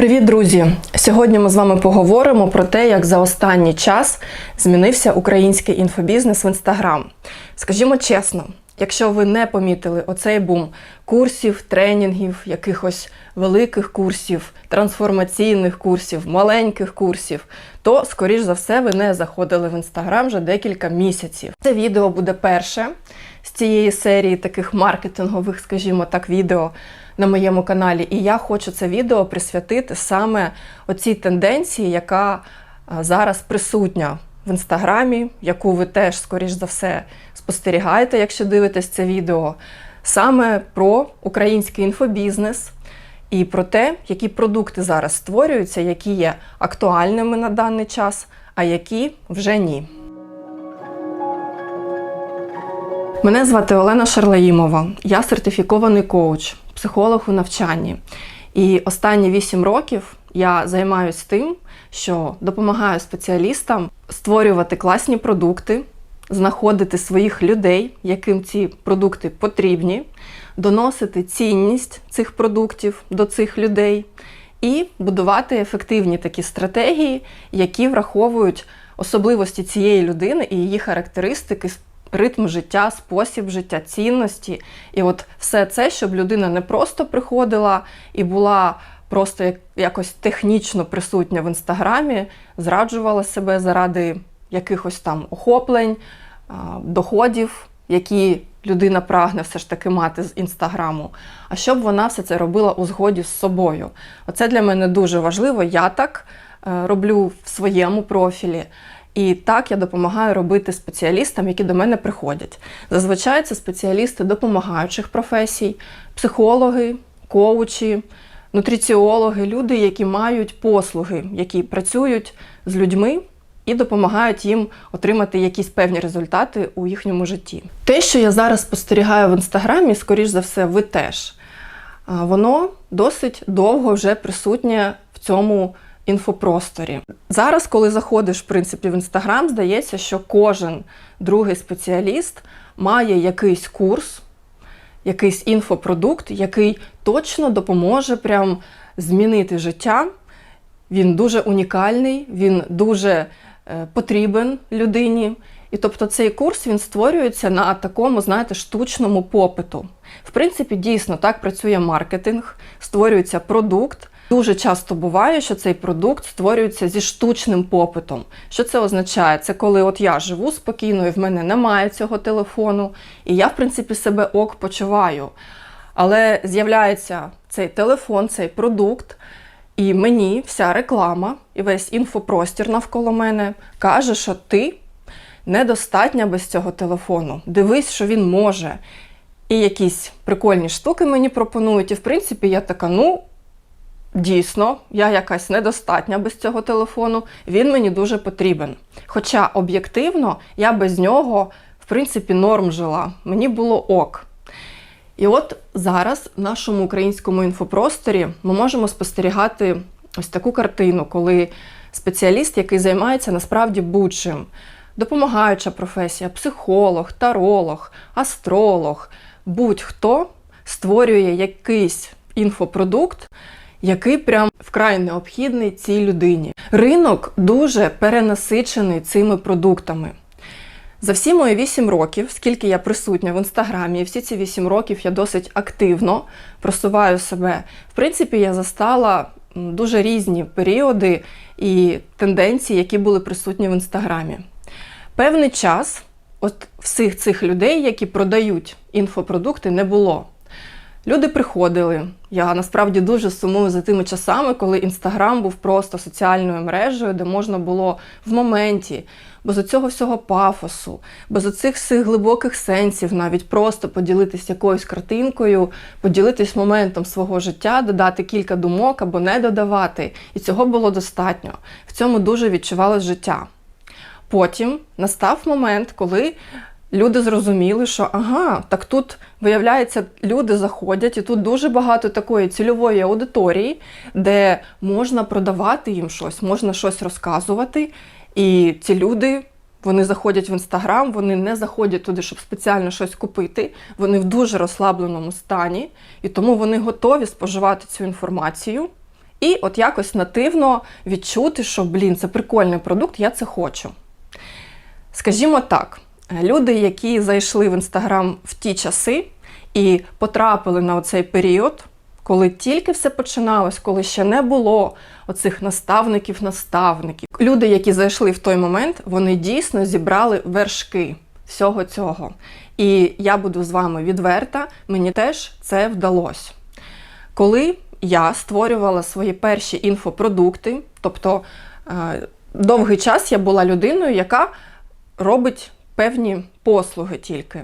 Привіт, друзі! Сьогодні ми з вами поговоримо про те, як за останній час змінився український інфобізнес в інстаграм. Скажімо чесно, якщо ви не помітили оцей бум курсів, тренінгів, якихось великих курсів, трансформаційних курсів, маленьких курсів, то, скоріш за все, ви не заходили в інстаграм вже декілька місяців. Це відео буде перше з цієї серії таких маркетингових, скажімо так, відео на моєму каналі. І я хочу це відео присвятити саме оцій тенденції, яка зараз присутня в інстаграмі, яку ви теж, скоріш за все, спостерігаєте, якщо дивитесь це відео, саме про український інфобізнес. І про те, які продукти зараз створюються, які є актуальними на даний час, а які вже ні. Мене звати Олена Шарлаїмова. Я сертифікований коуч, психолог у навчанні. І останні 8 років я займаюся тим, що допомагаю спеціалістам створювати класні продукти, знаходити своїх людей, яким ці продукти потрібні, доносити цінність цих продуктів до цих людей і будувати ефективні такі стратегії, які враховують особливості цієї людини і її характеристики ритм життя, спосіб життя, цінності. І от все це, щоб людина не просто приходила і була просто як- якось технічно присутня в інстаграмі, зраджувала себе заради якихось там охоплень, доходів, які людина прагне все ж таки мати з інстаграму, а щоб вона все це робила у згоді з собою. Оце для мене дуже важливо. Я так е, роблю в своєму профілі. І так я допомагаю робити спеціалістам, які до мене приходять. Зазвичай це спеціалісти допомагаючих професій, психологи, коучі, нутриціологи, люди, які мають послуги, які працюють з людьми і допомагають їм отримати якісь певні результати у їхньому житті. Те, що я зараз спостерігаю в інстаграмі, скоріш за все, ви теж. Воно досить довго вже присутнє в цьому інфопросторі. Зараз, коли заходиш в принципі в інстаграм, здається, що кожен другий спеціаліст має якийсь курс, якийсь інфопродукт, який точно допоможе прям змінити життя. Він дуже унікальний, він дуже е, потрібен людині. І тобто цей курс він створюється на такому, знаєте, штучному попиту. В принципі, дійсно так працює маркетинг, створюється продукт. Дуже часто буває, що цей продукт створюється зі штучним попитом. Що це означає? Це коли от я живу спокійно, і в мене немає цього телефону, і я, в принципі, себе ок почуваю. Але з'являється цей телефон, цей продукт, і мені вся реклама і весь інфопростір навколо мене каже, що ти недостатня без цього телефону. Дивись, що він може. І якісь прикольні штуки мені пропонують. І в принципі, я така, ну. Дійсно, я якась недостатня без цього телефону, він мені дуже потрібен. Хоча об'єктивно я без нього, в принципі, норм жила. Мені було ок. І от зараз в нашому українському інфопросторі ми можемо спостерігати ось таку картину, коли спеціаліст, який займається насправді будь-чим, допомагаюча професія, психолог, таролог, астролог, будь-хто створює якийсь інфопродукт, який прям вкрай необхідний цій людині. Ринок дуже перенасичений цими продуктами. За всі мої 8 років, скільки я присутня в інстаграмі, і всі ці 8 років я досить активно просуваю себе. В принципі, я застала дуже різні періоди і тенденції, які були присутні в інстаграмі. Певний час от всіх цих людей, які продають інфопродукти, не було. Люди приходили. Я насправді дуже сумую за тими часами, коли інстаграм був просто соціальною мережею, де можна було в моменті, без оцього всього пафосу, без оцих всіх глибоких сенсів, навіть просто поділитись якоюсь картинкою, поділитись моментом свого життя, додати кілька думок або не додавати. І цього було достатньо. В цьому дуже відчувалось життя. Потім настав момент, коли люди зрозуміли, що ага, так тут, виявляється, люди заходять, і тут дуже багато такої цільової аудиторії, де можна продавати їм щось, можна щось розказувати. І ці люди. Вони заходять в інстаграм, вони не заходять туди, щоб спеціально щось купити. Вони в дуже розслабленому стані, і тому вони готові споживати цю інформацію І от якось нативно відчути, що блін, це прикольний продукт, я це хочу. Скажімо так, люди, які зайшли в інстаграм в ті часи і потрапили на оцей період, коли тільки все починалось, коли ще не було оцих наставників-наставників. Люди, які зайшли в той момент, вони дійсно зібрали вершки всього цього. І я буду з вами відверта, мені теж це вдалося. Коли я створювала свої перші інфопродукти, тобто е, довгий час я була людиною, яка робить певні послуги тільки.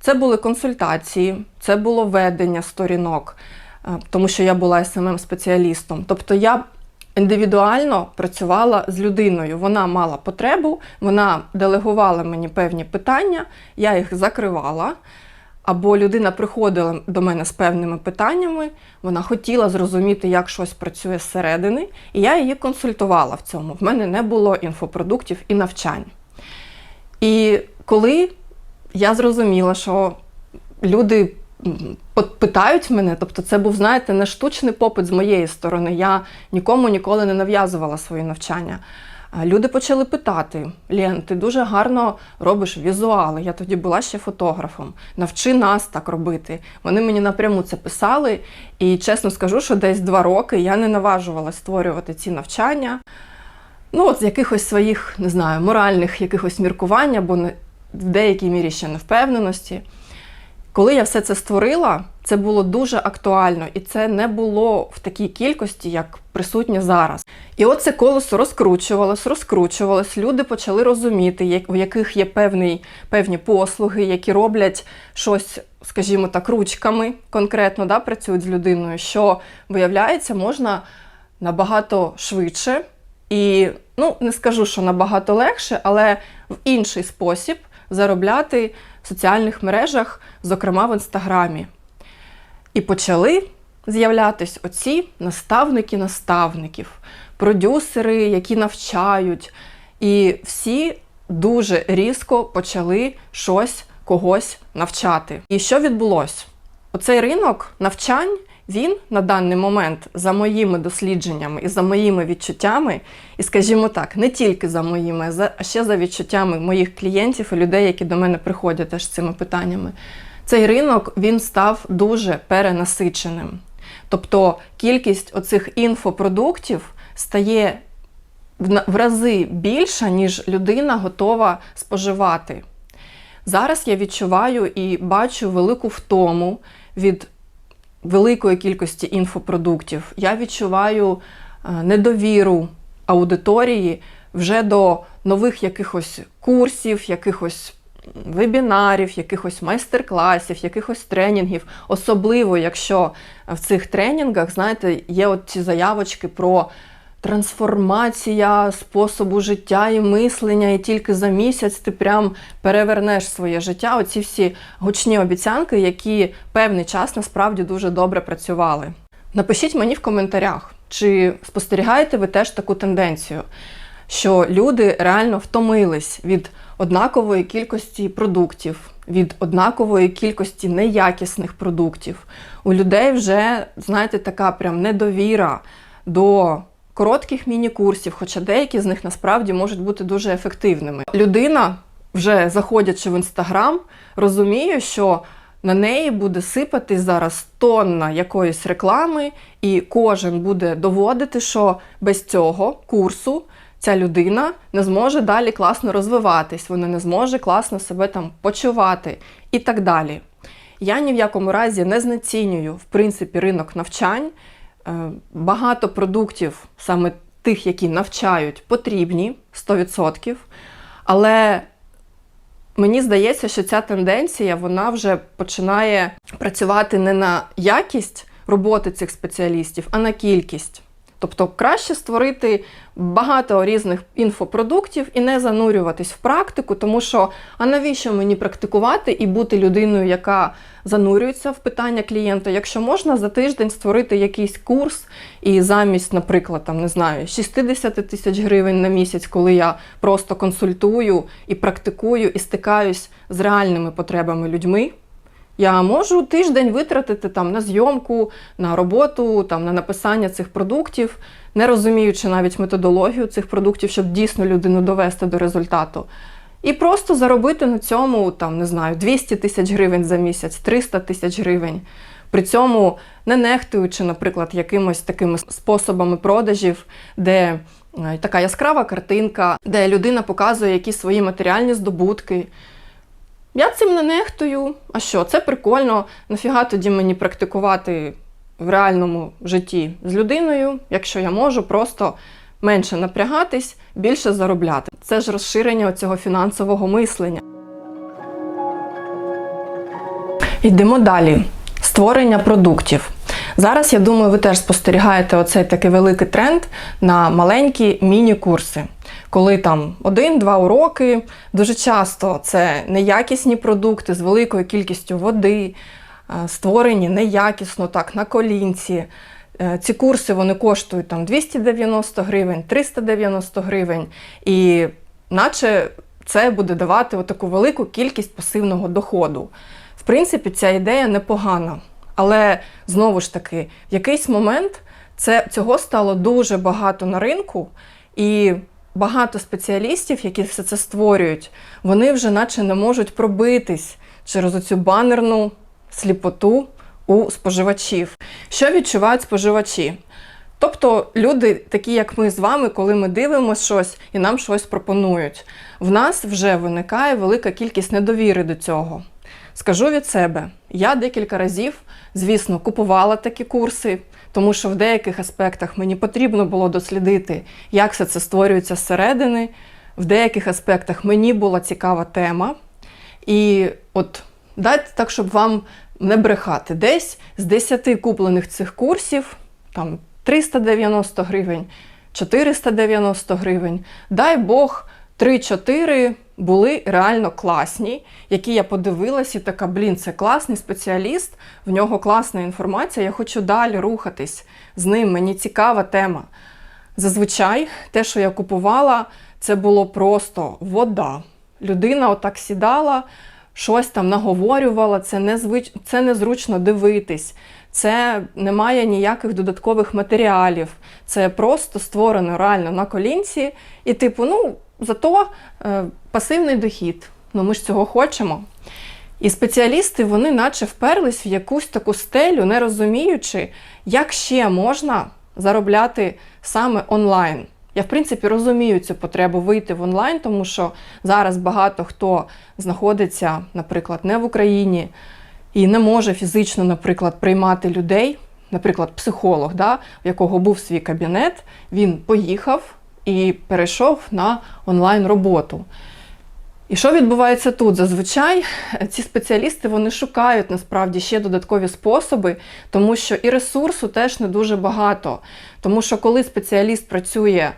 Це були консультації, це було ведення сторінок, е, тому що я була смм спеціалістом Тобто я індивідуально працювала з людиною. Вона мала потребу, вона делегувала мені певні питання, я їх закривала. Або людина приходила до мене з певними питаннями, вона хотіла зрозуміти, як щось працює зсередини, і я її консультувала в цьому. В мене не було інфопродуктів і навчань. І коли я зрозуміла, що люди питають мене, тобто це був, знаєте, не штучний попит з моєї сторони. Я нікому ніколи не нав'язувала свої навчання. Люди почали питати: Лен, ти дуже гарно робиш візуали. Я тоді була ще фотографом. Навчи нас так робити. Вони мені напряму це писали, і чесно скажу, що десь два роки я не наважувалася створювати ці навчання. Ну, от з якихось своїх, не знаю, моральних якихось міркувань або в деякій мірі ще невпевненості. Коли я все це створила, це було дуже актуально, і це не було в такій кількості, як присутнє зараз. І от це колесо розкручувалось, розкручувалось. Люди почали розуміти, як, у яких є певний, певні послуги, які роблять щось, скажімо так, ручками конкретно да, працюють з людиною, що виявляється, можна набагато швидше і ну не скажу, що набагато легше, але в інший спосіб заробляти в соціальних мережах, зокрема в інстаграмі. І почали з'являтись оці наставники наставників, продюсери, які навчають. І всі дуже різко почали щось когось навчати. І що відбулося? Оцей ринок навчань він на даний момент за моїми дослідженнями і за моїми відчуттями, і скажімо так, не тільки за моїми, а ще за відчуттями моїх клієнтів і людей, які до мене приходять теж з цими питаннями. Цей ринок він став дуже перенасиченим. Тобто кількість оцих інфопродуктів стає в рази більша, ніж людина готова споживати. Зараз я відчуваю і бачу велику втому від великої кількості інфопродуктів. Я відчуваю е, недовіру аудиторії вже до нових якихось курсів, якихось вебінарів, якихось майстер-класів, якихось тренінгів. Особливо, якщо в цих тренінгах, знаєте, є от ці заявочки про трансформація способу життя і мислення, і тільки за місяць ти прям перевернеш своє життя. Оці всі гучні обіцянки, які певний час насправді дуже добре працювали. Напишіть мені в коментарях, чи спостерігаєте ви теж таку тенденцію, що люди реально втомились від однакової кількості продуктів, від однакової кількості неякісних продуктів. У людей вже, знаєте, така прям недовіра до коротких міні-курсів, хоча деякі з них насправді можуть бути дуже ефективними. Людина, вже заходячи в інстаграм, розуміє, що на неї буде сипати зараз тонна якоїсь реклами, і кожен буде доводити, що без цього курсу ця людина не зможе далі класно розвиватись, вона не зможе класно себе там почувати і так далі. Я ні в якому разі не знецінюю в принципі ринок навчань. Е, Багато продуктів, саме тих, які навчають, потрібні 100%. Але мені здається, що ця тенденція вона вже починає працювати не на якість роботи цих спеціалістів, а на кількість. Тобто краще створити багато різних інфопродуктів і не занурюватись в практику, тому що а навіщо мені практикувати і бути людиною, яка занурюється в питання клієнта, якщо можна за тиждень створити якийсь курс і замість, наприклад, там не знаю, 60 тисяч гривень на місяць, коли я просто консультую і практикую, і стикаюсь з реальними потребами людьми, Я можу тиждень витратити там на зйомку, на роботу, там на написання цих продуктів, не розуміючи навіть методологію цих продуктів, щоб дійсно людину довести до результату. І просто заробити на цьому там не знаю 200 тисяч гривень за місяць, 300 тисяч гривень. При цьому не нехтуючи, наприклад, якимось такими способами продажів, де е, така яскрава картинка, де людина показує якісь свої матеріальні здобутки. Я цим не нехтую. А що? Це прикольно. Нафіга тоді мені практикувати в реальному житті з людиною, якщо я можу просто менше напрягатись, більше заробляти. Це ж розширення цього фінансового мислення. Йдемо далі. Створення продуктів. Зараз, я думаю, ви теж спостерігаєте оцей такий великий тренд на маленькі міні-курси. Коли там один-два уроки, дуже часто це неякісні продукти з великою кількістю води, е, створені неякісно, так, на колінці. Е, Ці курси вони коштують там 290 гривень, 390 гривень, і наче це буде давати таку велику кількість пасивного доходу. В принципі, ця ідея непогана. Але знову ж таки, в якийсь момент це, цього стало дуже багато на ринку, і багато спеціалістів, які все це створюють, вони вже наче не можуть пробитись через оцю банерну сліпоту у споживачів. Що відчувають споживачі? Тобто люди, такі як ми з вами, коли ми дивимося щось і нам щось пропонують, в нас вже виникає велика кількість недовіри до цього. Скажу від себе, я декілька разів, звісно, купувала такі курси, тому що в деяких аспектах мені потрібно було дослідити, як все це створюється зсередини. В деяких аспектах мені була цікава тема. І от дайте так, щоб вам не брехати. Десь з 10 куплених цих курсів, там 390 гривень, 490 гривень, дай Бог, 3-4 були реально класні, які я подивилась, і така, блін, це класний спеціаліст, в нього класна інформація, я хочу далі рухатись з ним, мені цікава тема. Зазвичай те, що я купувала, це було просто вода. Людина отак сідала, щось там наговорювала, це, незвич... це незручно дивитись, це немає ніяких додаткових матеріалів. Це просто створено реально на колінці. І, типу, ну, зато е, пасивний дохід. Ну, ми ж цього хочемо. І спеціалісти, вони наче вперлись в якусь таку стелю, не розуміючи, як ще можна заробляти саме онлайн. Я, в принципі, розумію цю потребу вийти в онлайн, тому що зараз багато хто знаходиться, наприклад, не в Україні і не може фізично, наприклад, приймати людей. Наприклад, психолог, да, в якого був свій кабінет, він поїхав і перейшов на онлайн роботу. І що відбувається тут? Зазвичай ці спеціалісти вони шукають насправді ще додаткові способи, тому що і ресурсу теж не дуже багато. Тому що коли спеціаліст працює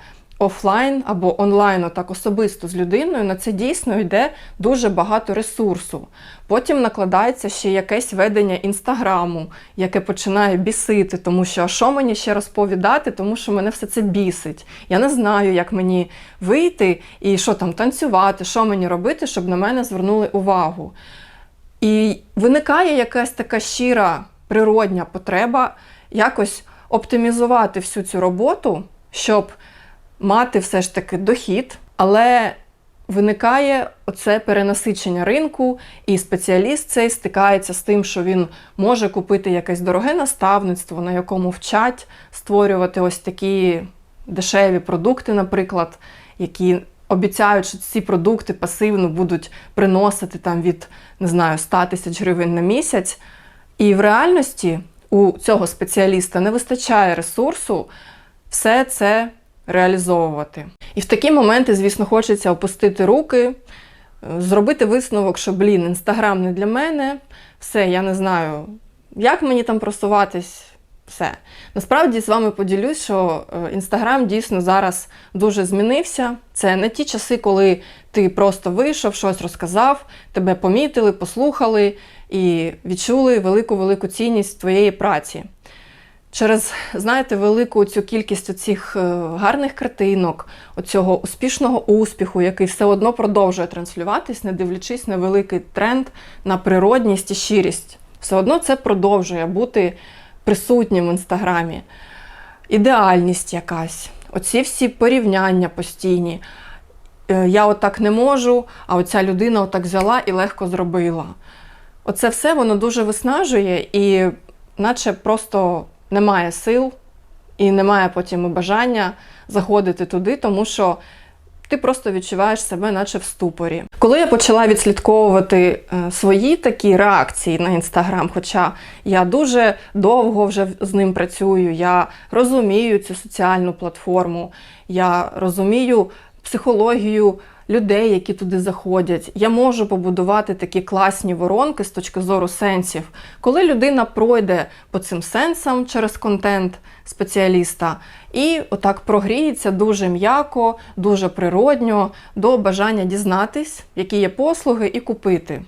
офлайн або онлайн, так особисто з людиною, на це дійсно йде дуже багато ресурсу. Потім накладається ще якесь ведення інстаграму, яке починає бісити, тому що а що мені ще розповідати, тому що мене все це бісить. Я не знаю, як мені вийти і що там танцювати, що мені робити, щоб на мене звернули увагу. І виникає якась така щира природня потреба якось оптимізувати всю цю роботу, щоб мати все ж таки дохід, але виникає оце перенасичення ринку, і спеціаліст цей стикається з тим, що він може купити якесь дороге наставництво, на якому вчать створювати ось такі дешеві продукти, наприклад, які обіцяють, що ці продукти пасивно будуть приносити там від не знаю 100 тисяч гривень на місяць. І в реальності у цього спеціаліста не вистачає ресурсу все це реалізовувати. І в такі моменти, звісно, хочеться опустити руки, зробити висновок, що, блін, інстаграм не для мене, все, я не знаю, як мені там просуватись. Все. Насправді з вами поділюсь, що інстаграм дійсно зараз дуже змінився. Це не ті часи, коли ти просто вийшов, щось розказав, тебе помітили, послухали і відчули велику-велику цінність твоєї праці. Через, знаєте, велику цю кількість цих гарних картинок, оцього успішного успіху, який все одно продовжує транслюватись, не дивлячись на великий тренд, на природність і щирість. Все одно це продовжує бути присутнім в інстаграмі. Ідеальність якась, оці всі порівняння постійні. Е, Я отак не можу, а оця людина отак взяла і легко зробила. Оце все воно дуже виснажує, і наче просто немає сил і немає потім і бажання заходити туди, тому що ти просто відчуваєш себе, наче в ступорі. Коли я почала відслідковувати е, свої такі реакції на інстаграм, хоча я дуже довго вже з ним працюю, я розумію цю соціальну платформу, я розумію психологію людей, які туди заходять. Я можу побудувати такі класні воронки з точки зору сенсів. Коли людина пройде по цим сенсам через контент спеціаліста і отак прогріється дуже м'яко, дуже природньо до бажання дізнатись, які є послуги, і купити.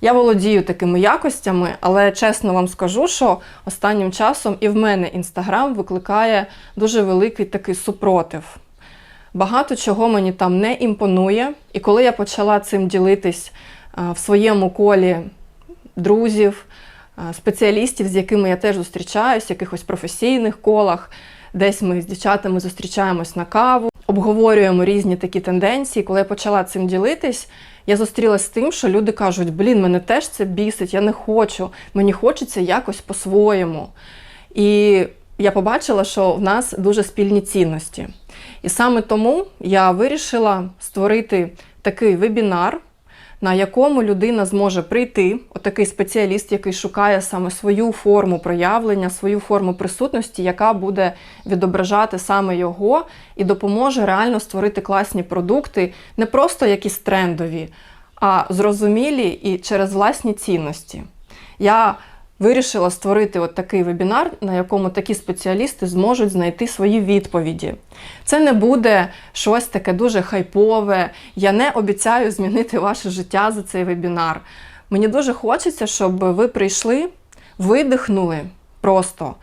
Я володію такими якостями, але чесно вам скажу, що останнім часом і в мене інстаграм викликає дуже великий такий супротив. Багато чого мені там не імпонує. І коли я почала цим ділитись в своєму колі друзів, спеціалістів, з якими я теж зустрічаюсь, в якихось професійних колах, десь ми з дівчатами зустрічаємось на каву, обговорюємо різні такі тенденції. Коли я почала цим ділитись, я зустрілася з тим, що люди кажуть: блін, мене теж це бісить, я не хочу, мені хочеться якось по-своєму. І я побачила, що в нас дуже спільні цінності. І саме тому я вирішила створити такий вебінар, на якому людина зможе прийти, отакий спеціаліст, який шукає саме свою форму проявлення, свою форму присутності, яка буде відображати саме його і допоможе реально створити класні продукти, не просто якісь трендові, а зрозумілі і через власні цінності. Я вирішила створити от такий вебінар, на якому такі спеціалісти зможуть знайти свої відповіді. Це не буде щось таке дуже хайпове. Я не обіцяю змінити ваше життя за цей вебінар. Мені дуже хочеться, щоб ви прийшли, видихнули просто,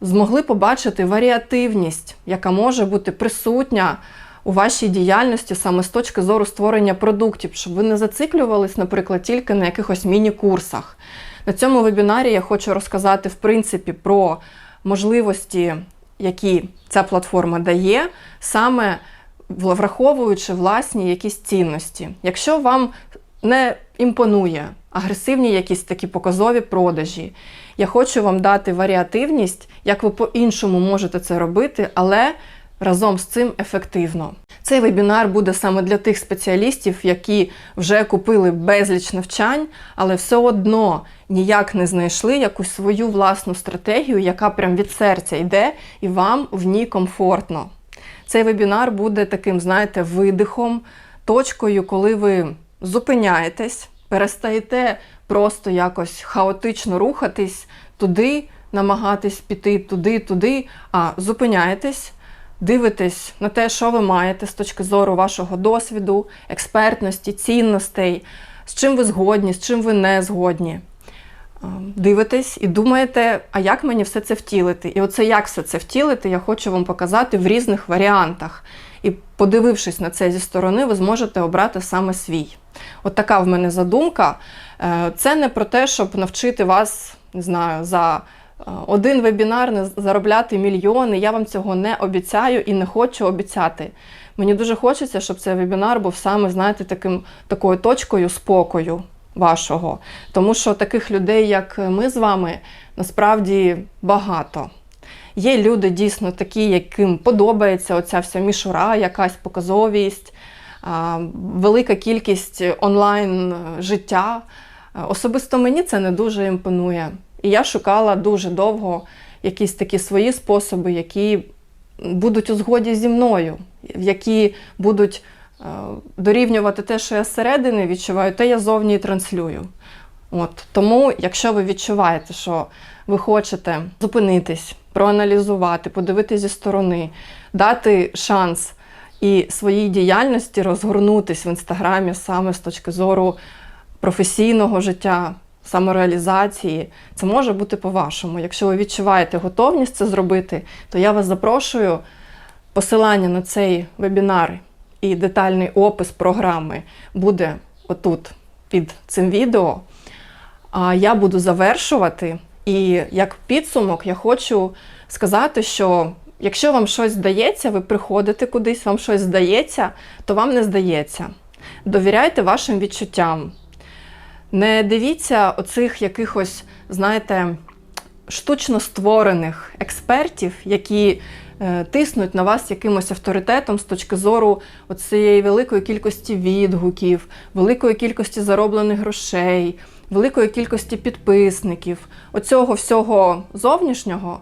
змогли побачити варіативність, яка може бути присутня. У вашій діяльності саме з точки зору створення продуктів, щоб ви не зациклювались, наприклад, тільки на якихось міні-курсах. На цьому вебінарі я хочу розказати в принципі про можливості, які ця платформа дає, саме враховуючи власні якісь цінності. Якщо вам не імпонує агресивні якісь такі показові продажі, я хочу вам дати варіативність, як ви по-іншому можете це робити, але разом з цим ефективно. Цей вебінар буде саме для тих спеціалістів, які вже купили безліч навчань, але все одно ніяк не знайшли якусь свою власну стратегію, яка прям від серця йде, і вам в ній комфортно. Цей вебінар буде таким, знаєте, видихом, точкою, коли ви зупиняєтесь, перестаєте просто якось хаотично рухатись туди, намагатись піти туди, туди, а зупиняєтесь дивитесь на те, що ви маєте з точки зору вашого досвіду, експертності, цінностей, з чим ви згодні, з чим ви не згодні. Дивитесь і думаєте, а як мені все це втілити? І оце як все це втілити, я хочу вам показати в різних варіантах. І подивившись на це зі сторони, ви зможете обрати саме свій. От така в мене задумка. Е, це не про те, щоб навчити вас, не знаю, за один вебінар не заробляти мільйони. Я вам цього не обіцяю і не хочу обіцяти. Мені дуже хочеться, щоб цей вебінар був саме, знаєте, таким, такою точкою спокою вашого. Тому що таких людей, як ми з вами, насправді багато. Є люди дійсно такі, яким подобається оця вся мішура, якась показовість, велика кількість онлайн життя. Особисто мені це не дуже імпонує. І я шукала дуже довго якісь такі свої способи, які будуть у згоді зі мною, які будуть е, дорівнювати те, що я зсередини відчуваю, те я зовні і транслюю. От. Тому, якщо ви відчуваєте, що ви хочете зупинитись, проаналізувати, подивитися зі сторони, дати шанс і своїй діяльності розгорнутись в інстаграмі саме з точки зору професійного життя, самореалізації. Це може бути по-вашому. Якщо ви відчуваєте готовність це зробити, то я вас запрошую. Посилання на цей вебінар і детальний опис програми буде отут під цим відео. Я буду завершувати. І як підсумок, я хочу сказати, що якщо вам щось здається, ви приходите кудись, вам щось здається, то вам не здається. Довіряйте вашим відчуттям. Не дивіться оцих якихось, знаєте, штучно створених експертів, які е, тиснуть на вас якимось авторитетом з точки зору цієї великої кількості відгуків, великої кількості зароблених грошей, великої кількості підписників, оцього всього зовнішнього.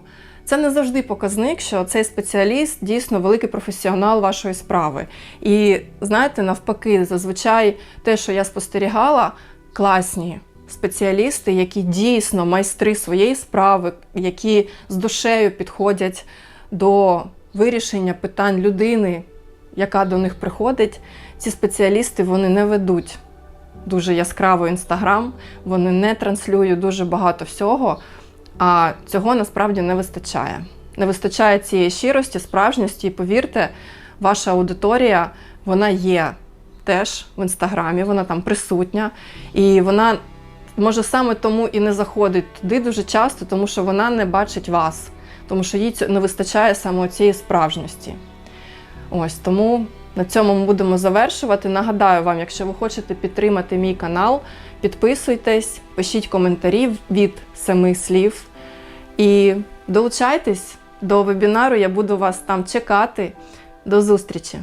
Це не завжди показник, що цей спеціаліст дійсно великий професіонал вашої справи. І знаєте, навпаки, зазвичай те, що я спостерігала, класні спеціалісти, які дійсно майстри своєї справи, які з душею підходять до вирішення питань людини, яка до них приходить. Ці спеціалісти вони не ведуть дуже яскраво інстаграм, вони не транслюють дуже багато всього. А цього насправді не вистачає. Не вистачає цієї щирості, справжності, і повірте, ваша аудиторія вона є теж в інстаграмі, вона там присутня, і вона може саме тому і не заходить туди дуже часто, тому що вона не бачить вас, тому що їй не вистачає саме цієї справжності. Ось тому на цьому ми будемо завершувати. Нагадаю вам, якщо ви хочете підтримати мій канал, підписуйтесь, пишіть коментарі від семи слів і долучайтесь до вебінару. Я буду вас там чекати. До зустрічі!